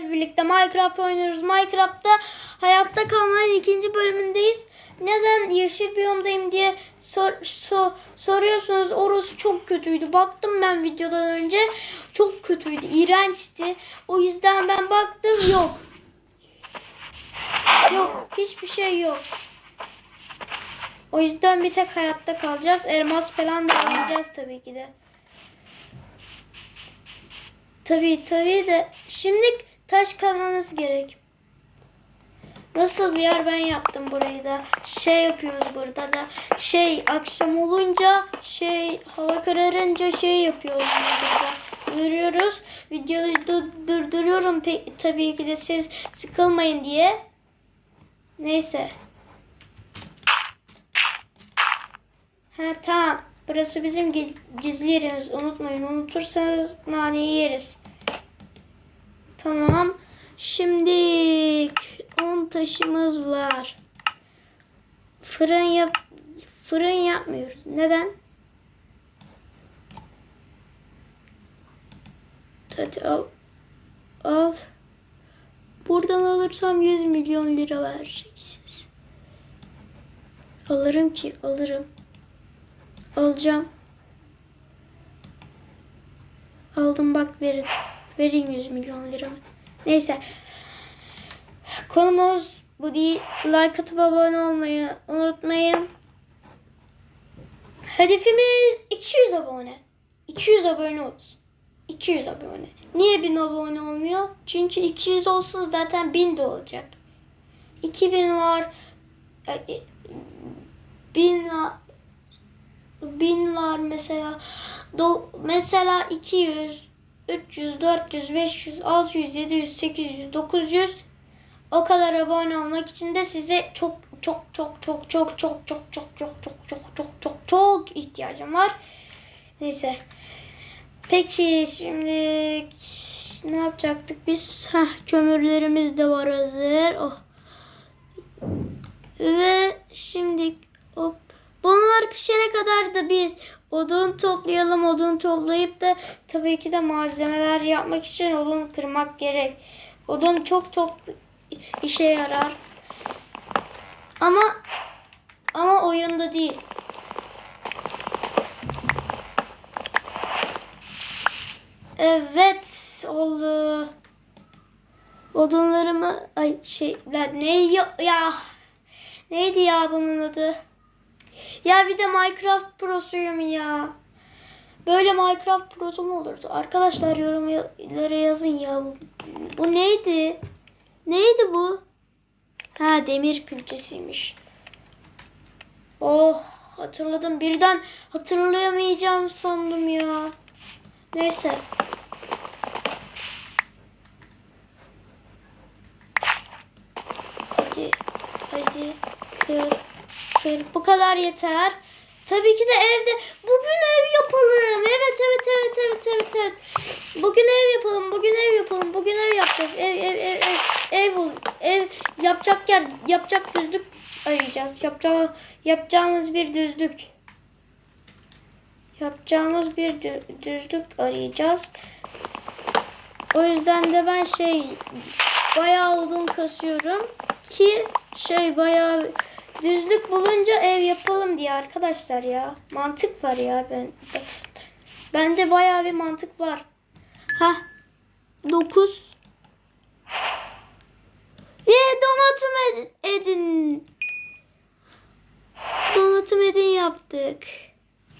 birlikte Minecraft oynuyoruz. Minecraft'ta hayatta kalmanın ikinci bölümündeyiz. Neden yeşil biyomdayım diye sor, so- soruyorsunuz. Orası çok kötüydü. Baktım ben videodan önce. Çok kötüydü. iğrençti. O yüzden ben baktım yok. Yok. Hiçbir şey yok. O yüzden bir tek hayatta kalacağız. Elmas falan da alacağız tabii ki de. Tabii tabii de şimdi taş kazmamız gerek. Nasıl bir yer ben yaptım burayı da. Şey yapıyoruz burada da. Şey akşam olunca şey hava kararınca şey yapıyoruz burada. Duruyoruz. Videoyu du- durduruyorum pe- tabii ki de siz sıkılmayın diye. Neyse. Ha tamam. Burası bizim gi- gizli yerimiz. Unutmayın. Unutursanız naneyi yeriz. Tamam. Şimdi 10 taşımız var. Fırın yap fırın yapmıyoruz. Neden? Hadi al. Al. Buradan alırsam 100 milyon lira vereceksiniz. Alırım ki alırım. Alacağım. Aldım bak verin. Vereyim 100 milyon lira. Neyse. Konumuz bu değil. Like atıp abone olmayı unutmayın. Hedefimiz 200 abone. 200 abone olsun. 200 abone. Niye 1000 abone olmuyor? Çünkü 200 olsun zaten 1000 de olacak. 2000 var. e, e, 1000 var. 1000 var mesela. Do, mesela 200, 300, 400, 500, 600, 700, 800, 900 o kadar abone olmak için de size çok çok çok çok çok çok çok çok çok çok çok çok çok çok ihtiyacım var. Neyse. Peki şimdi ne yapacaktık biz? Heh, kömürlerimiz de var hazır. Oh. Ve şimdi hop. Bunlar pişene kadar da biz odun toplayalım. Odun toplayıp da tabii ki de malzemeler yapmak için odun kırmak gerek. Odun çok çok işe yarar. Ama ama oyunda değil. Evet oldu. Odunlarımı ay şey lan ne ya neydi ya bunun adı? Ya bir de Minecraft prosuyum ya. Böyle Minecraft prosu mu olurdu? Arkadaşlar yorumlara yazın ya. Bu, neydi? Neydi bu? Ha demir külçesiymiş. Oh hatırladım. Birden hatırlayamayacağım sandım ya. Neyse. Hadi. Hadi. Kır. Kır. Bu kadar yeter. Tabii ki de evde bugün ev yapalım. Evet evet evet evet evet evet. Bugün ev yapalım. Bugün ev yapalım. Bugün ev yapacağız. Ev ev ev ev ev. Ev yapacak yer yapacak düzlük arayacağız. Yapacağımız yapacağımız bir düzlük. Yapacağımız bir dü- düzlük arayacağız. O yüzden de ben şey bayağı odun kasıyorum ki şey bayağı düzlük bulunca ev yapalım diye arkadaşlar ya. Mantık var ya ben. Bende bayağı bir mantık var. Ha 9 Ye donatım ed- edin. Donatım edin yaptık.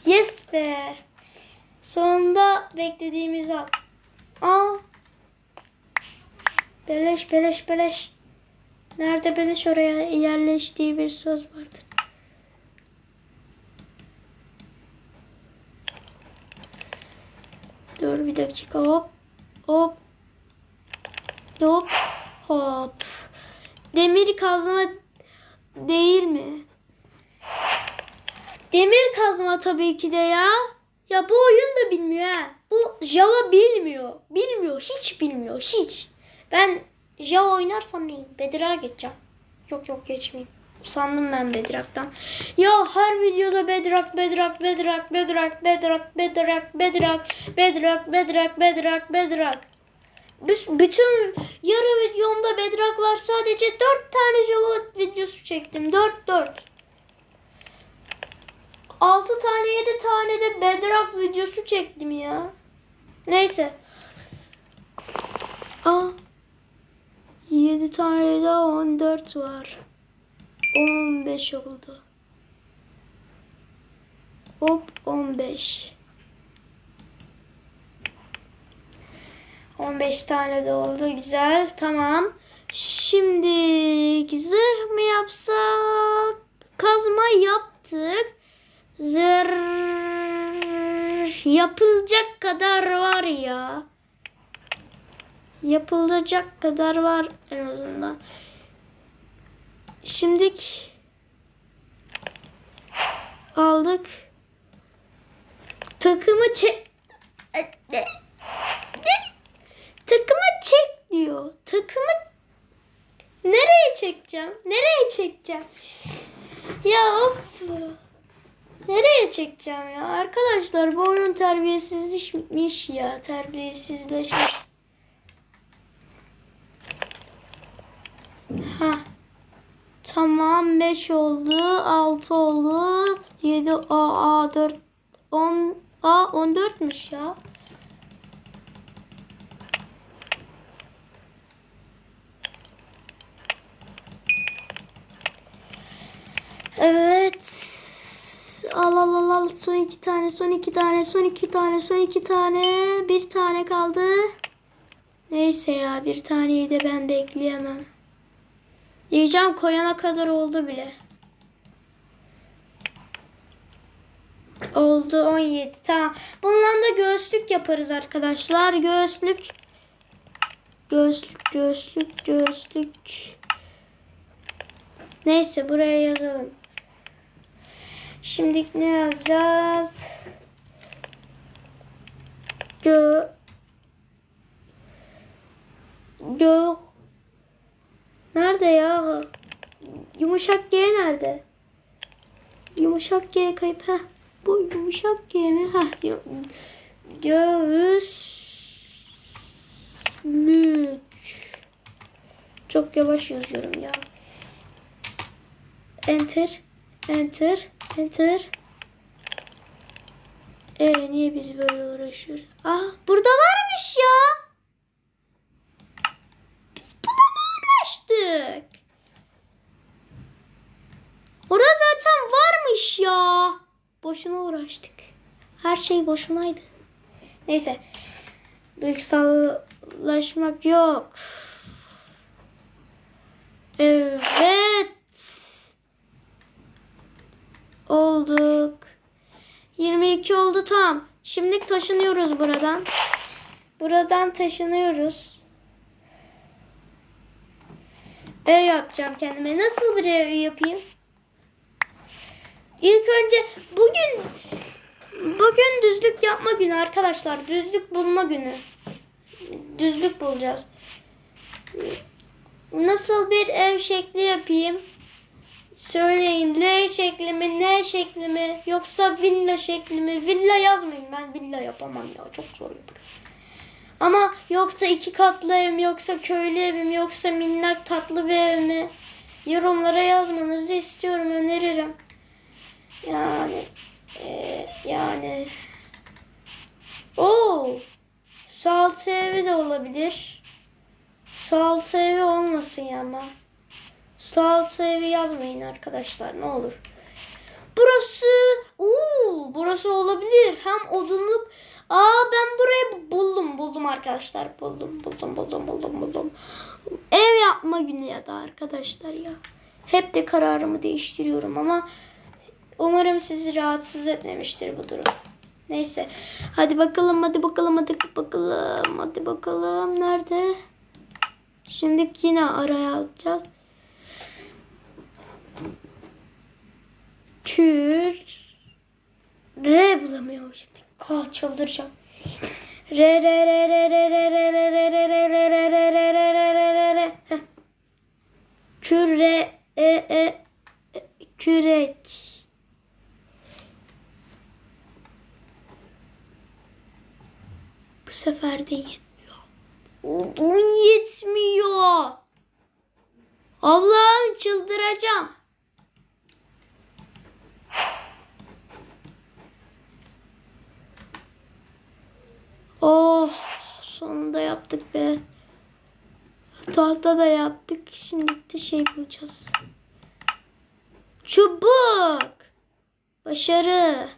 Yes be. Sonunda beklediğimiz al. Aa. Beleş beleş beleş. Nerede beleş oraya yerleştiği bir söz vardır. Dur bir dakika hop. Hop. Hop. Hop. Demir kazma değil mi? Demir kazma tabii ki de ya. Ya bu oyun da bilmiyor ha. Bu Java bilmiyor. Bilmiyor. Hiç bilmiyor. Hiç. Ben Java oynarsam neyim? Bedrock'a geçeceğim. Yok yok geçmeyeyim. Sandım ben Bedrock'tan. Ya her videoda Bedrock, Bedrock, Bedrock, Bedrock, Bedrock, Bedrock, Bedrock, Bedrock, Bedrock, Bedrock. Büs- Bütün yarı videomda Bedrock var. Sadece 4 tane Java videosu çektim. 4 4. 6 tane 7 tane de Bedrock videosu çektim ya. Neyse. Aa. 7 tane daha 14 var. 15 oldu. Hop 15. 15 tane de oldu. Güzel. Tamam. Şimdi zırh mı yapsak? Kazma yaptık. Zırh yapılacak kadar var ya. Yapılacak kadar var en azından. Şimdik aldık. Takımı çek. Takımı çek diyor. Takımı nereye çekeceğim? Nereye çekeceğim? Ya of. Nereye çekeceğim ya? Arkadaşlar bu oyun terbiyesizleşmiş ya. Terbiyesizleşmiş. Ha. Tamam 5 oldu. 6 oldu. 7 a a 4 10 a 14'müş ya. Evet. Al al al al. Son iki tane, son iki tane, son iki tane, son iki tane. Bir tane kaldı. Neyse ya bir taneyi de ben bekleyemem. Diyeceğim koyana kadar oldu bile. Oldu 17. Tamam. Bundan da göğüslük yaparız arkadaşlar. Göğüslük. Göğüslük, göğüslük, göğüslük. Neyse buraya yazalım. Şimdi ne yazacağız? Gö Gö Nerede ya? Yumuşak G nerede? Yumuşak G kayıp. Heh. Bu yumuşak G mi? Heh. Göğüslük. Çok yavaş yazıyorum ya. Enter. Enter. Enter. Ee niye biz böyle uğraşıyoruz? Aa burada varmış ya. Biz buna mı uğraştık? Orada zaten varmış ya. Boşuna uğraştık. Her şey boşunaydı. Neyse. Duygusallaşmak yok. Evet. Olduk. 22 oldu tam. Şimdi taşınıyoruz buradan. Buradan taşınıyoruz. Ev yapacağım kendime. Nasıl bir ev yapayım? İlk önce bugün bugün düzlük yapma günü arkadaşlar. Düzlük bulma günü. Düzlük bulacağız. Nasıl bir ev şekli yapayım? Söyleyin L şekli mi, N şekli mi yoksa villa şekli mi? Villa yazmayın ben villa yapamam ya çok zor yaparım. Ama yoksa iki katlı ev mi yoksa köylü ev mi yoksa minnak tatlı bir ev mi? Yorumlara yazmanızı istiyorum öneririm. Yani e, yani o salça evi de olabilir. Salça evi olmasın ya ama. Salça evi yazmayın arkadaşlar ne olur. Burası, uuu burası olabilir. Hem odunluk. Aa ben burayı buldum buldum arkadaşlar. Buldum buldum buldum buldum buldum. Ev yapma günü ya da arkadaşlar ya. Hep de kararımı değiştiriyorum ama umarım sizi rahatsız etmemiştir bu durum. Neyse. Hadi bakalım hadi bakalım hadi bakalım. Hadi bakalım nerede? Şimdi yine araya alacağız. Tür R bulamıyorum şimdi. Kal çıldıracağım. R R R R R R R R R R R R R R R R R R R Heh. Küre e e kürek. Bu sefer de yetmiyor. Odun yetmiyor. Allah'ım çıldıracağım. Oh sonunda yaptık be. Tahta da yaptık. Şimdi de şey bulacağız. Çubuk. Başarı.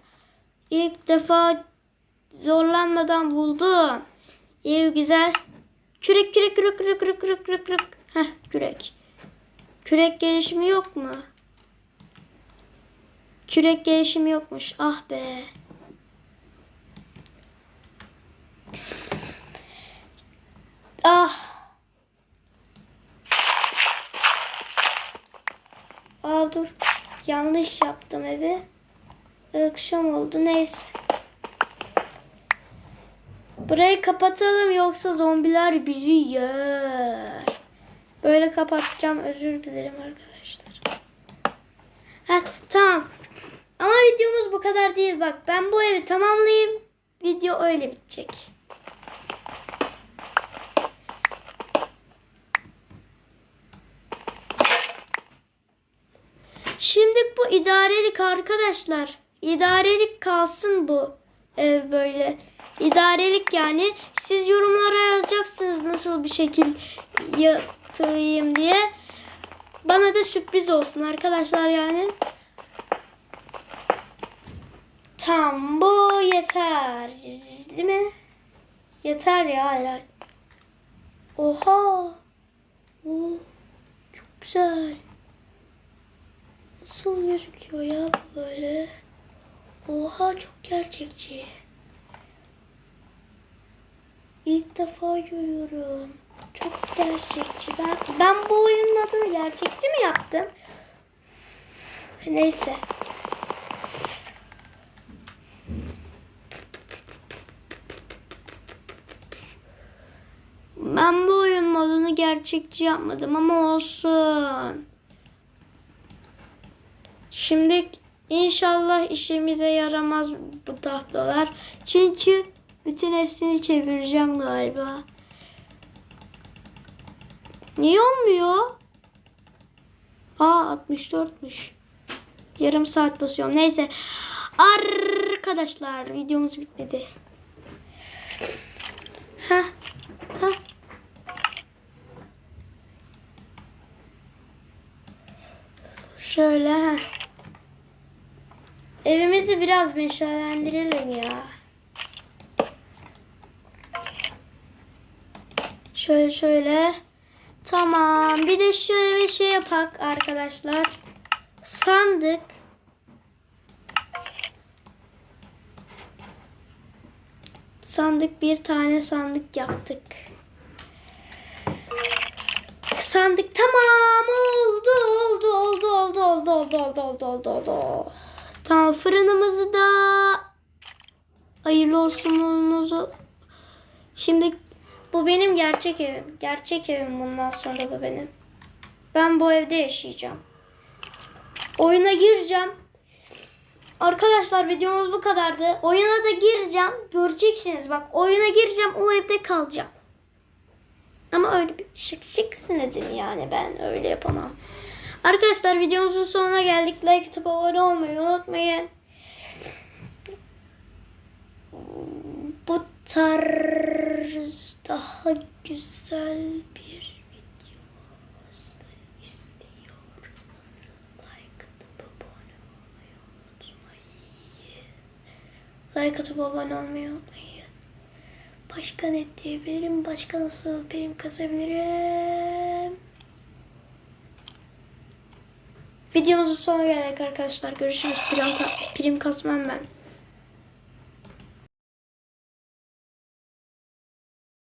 İlk defa zorlanmadan buldum. İyi güzel. Kürek kürek kürek kürek kürek kürek kürek kürek. Heh kürek. Kürek gelişimi yok mu? Kürek gelişimi yokmuş. Ah be. Ah. Aa dur. Yanlış yaptım evi. Akşam oldu neyse. Burayı kapatalım yoksa zombiler bizi yer. Böyle kapatacağım. Özür dilerim arkadaşlar. Ha, tamam. Ama videomuz bu kadar değil. Bak ben bu evi tamamlayayım. Video öyle bitecek. Şimdi bu idarelik arkadaşlar. İdarelik kalsın bu ev böyle. İdarelik yani. Siz yorumlara yazacaksınız nasıl bir şekil yapayım diye. Bana da sürpriz olsun arkadaşlar yani. Tamam bu yeter. Değil mi? Yeter ya herhalde. Oha. Oo, çok güzel. Nasıl gözüküyor ya böyle? Oha çok gerçekçi. İlk defa görüyorum. Çok gerçekçi. Ben, ben bu oyunun adını gerçekçi mi yaptım? Neyse. Ben bu oyun modunu gerçekçi yapmadım ama olsun. Şimdi inşallah işimize yaramaz bu tahtalar. Çünkü bütün hepsini çevireceğim galiba. Niye olmuyor? Aa 64'müş. Yarım saat basıyorum. Neyse. Arkadaşlar videomuz bitmedi. Ha. Ha. Şöyle. Evimizi biraz meşalendirelim ya. Şöyle şöyle. Tamam. Bir de şöyle bir şey yapak arkadaşlar. Sandık. Sandık bir tane sandık yaptık. Sandık tamam oldu oldu oldu oldu oldu oldu oldu oldu oldu oldu. Tamam fırınımızı da hayırlı olsununuzu. Şimdi bu benim gerçek evim. Gerçek evim bundan sonra bu benim. Ben bu evde yaşayacağım. Oyuna gireceğim. Arkadaşlar videomuz bu kadardı. Oyuna da gireceğim. Göreceksiniz bak. Oyuna gireceğim. O evde kalacağım. Ama öyle bir şık şık sinedim yani ben öyle yapamam. Arkadaşlar videomuzun sonuna geldik. Like atıp abone olmayı unutmayın. Bu tarz daha güzel bir video istiyorsanız like atıp abone olmayı unutmayın. Like atıp abone olmayı unutmayın. Başka ne diyebilirim? Başka nasıl prim kasabilirim? Videomuzun sonuna geldik arkadaşlar. Görüşürüz. Prim, prim kasmam ben.